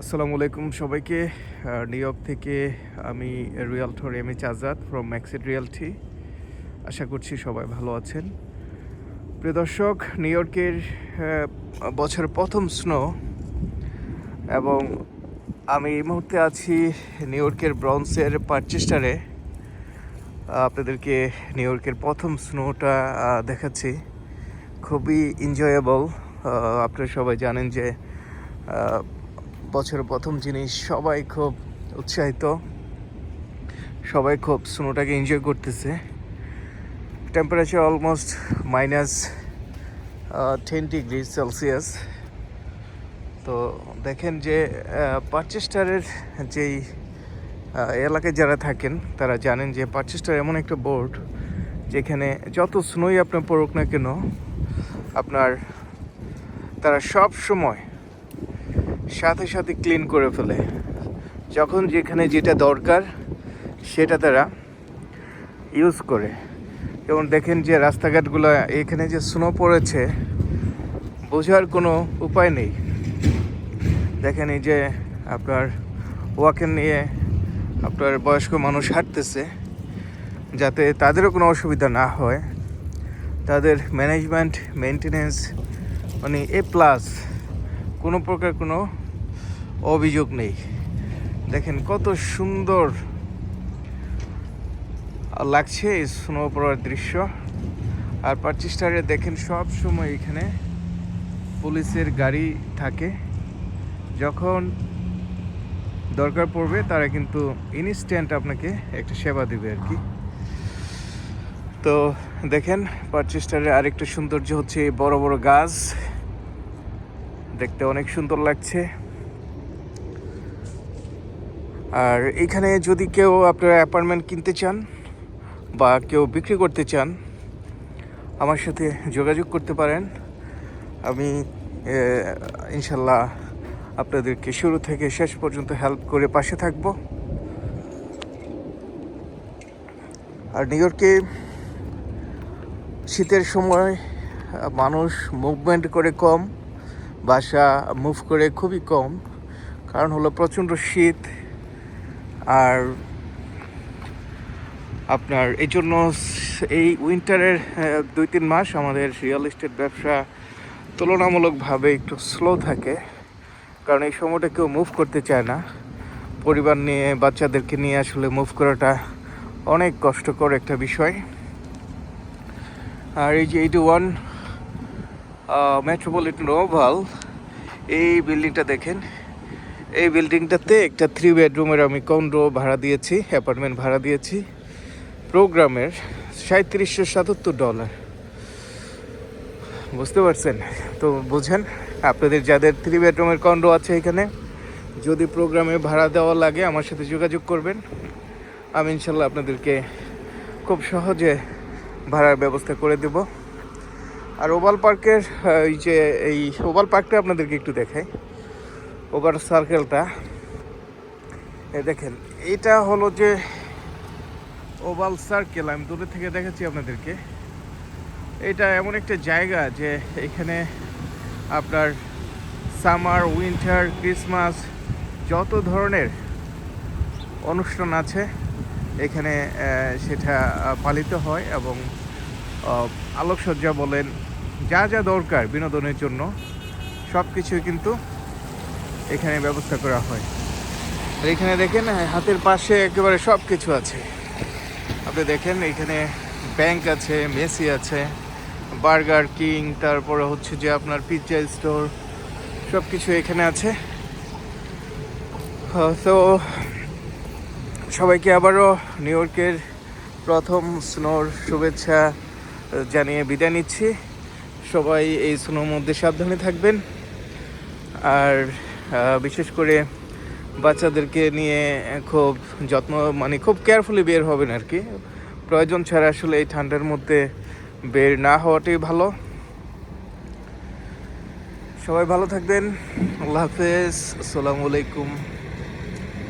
আসসালামু আলাইকুম সবাইকে। নিউ ইয়র্ক থেকে আমি realtor M H Azad from Maxid realty আশা করছি সবাই ভালো আছেন। প্রিয় দর্শক নিউ ইয়র্কের বছরের প্রথম স্নো এবং আমি এই মুহূর্তে আছি নিউ ইয়র্কের ব্রন্সের পারচেস্টারে আপনাদেরকে নিউ ইয়র্কের প্রথম স্নোটা দেখাচ্ছি। খুবই এনজয়েবল আপনারা সবাই জানেন যে আহ, বছরের প্রথম জিনিস সবাই খুব উৎসাহিত। সবাই খুব স্নোটাকে এনজয় করতেছে। Temperature almost minus ten degree Celsius তো দেখেন যে পারচেস্টারের যেই এলাকায় যারা থাকেন তারা জানেন যে পারচেস্টার এমন একটা বোর্ড যেখানে যত স্নোই আপনার পড়ুক না কেন আপনার তারা সব সময় সাথে সাথে ক্লিন করে ফেলে। যখন যেখানে যেটা দরকার, সেটা তারা ইউজ করে। যেমন দেখেন যে রাস্তাঘাটগুলো, এখানে যে স্নো পড়েছে, বোঝার কোনো উপায় নেই। দেখেন এই যে আপনার ওয়াকেন নিয়ে আপনার বয়স্ক মানুষ হাঁটতেছে, যাতে তাদেরও কোনো অসুবিধা না হয়। তাদের ম্যানেজমেন্ট মেনটেনেন্স মানে এ প্লাস কোনো প্রকার কোনো অভিযোগ নেই। দেখেন কত সুন্দর লাগছে এই স্নো পড়ার দৃশ্য। আর পার্চিস্টারে দেখেন সব সময় এখানে পুলিশের গাড়ি থাকে। যখন দরকার পড়বে তারা কিন্তু ইনস্ট্যান্ট আপনাকে একটা সেবা দেবে আর কি। তো দেখেন পার্চেস্টারের আরেকটা সৌন্দর্য হচ্ছে বড় বড় গাছ। দেখতে অনেক সুন্দর লাগছে। আর এখানে যদি কেউ আপনারা অ্যাপার্টমেন্ট কিনতে চান বা কেউ বিক্রি করতে চান, আমার সাথে যোগাযোগ করতে পারেন। আমি ইনশাল্লাহ আপনাদেরকে শুরু থেকে শেষ পর্যন্ত হেল্প করে পাশে থাকব। আর নিউ ইয়র্কে শীতের সময়, মানুষ মুভমেন্ট করে কম, বাসা মুভ করে খুবই কম। কারণ হলো প্রচণ্ড শীত আর আপনার এই জন্য এই উইন্টারের দুই তিন মাস আমাদের রিয়েল এস্টেট ব্যবসা তুলনামূলকভাবে একটু স্লো থাকে। কারণ এই সময়টা কেউ মুভ করতে চায় না। পরিবার নিয়ে, বাচ্চাদেরকে নিয়ে আসলে মুভ করাটা অনেক কষ্টকর একটা বিষয়। আর এই যে এইটি ওয়ান মেট্রোপলিটন ওভাল এই বিল্ডিংটা দেখেন। এই বিল্ডিংটাতে একটা থ্রি বেডরুমের আমি কন্ডো ভাড়া দিয়েছি অ্যাপার্টমেন্ট ভাড়া দিয়েছি। প্রোগ্রামের সাঁত্রিশশো সাতাত্তর ডলার বুঝতে পারছেন? তো বুঝেন, আপনাদের যাদের থ্রি বেডরুমের কন্ডো আছে এখানে, যদি প্রোগ্রামে ভাড়া দেওয়া লাগে, আমার সাথে যোগাযোগ করবেন। আমি ইনশাল্লাহ আপনাদেরকে খুব সহজে ভাড়ার ব্যবস্থা করে দেব। আর ওভাল পার্কের এই যে এই ওভাল পার্কটা আপনাদেরকে একটু দেখাই। ওভার সার্কেলটা দেখেন, এটা হলো যে ওভাল সার্কেল আমি দূরে থেকে দেখাচ্ছি আপনাদেরকে। এটা এমন একটা জায়গা যে এখানে আপনার সামার উইন্টার ক্রিসমাস যত ধরনের অনুষ্ঠান আছে, এখানে সেটা পালিত হয় এবং আলোকসজ্জা বলেন, যা যা দরকার বিনোদনের জন্য সব কিছুই কিন্তু এখানে ব্যবস্থা করা হয়। আর এখানে দেখেন, হাতের পাশে একেবারে সব কিছু আছে। আপনি দেখেন, এখানে ব্যাংক আছে, মেসি আছে, বার্গার কিং, তারপরে হচ্ছে যে আপনার পিৎজা স্টোর সব কিছু এখানে আছে। তো সবাইকে আবারও নিউ ইয়র্কের প্রথম স্নোর শুভেচ্ছা জানিয়ে বিদায় নিচ্ছি। সবাই এই স্নোর মধ্যে সাবধানে থাকবেন। আর বিশেষ করে বাচ্চাদেরকে নিয়ে খুব যত্ন মানে খুব কেয়ারফুলি বের হবেন আর কি। প্রয়োজন ছাড়া আসলে এই ঠান্ডার মধ্যে বের না হওয়াটাই ভালো। সবাই ভালো থাকবেন। আল্লাহ হাফেজ। আসসালামু আলাইকুম।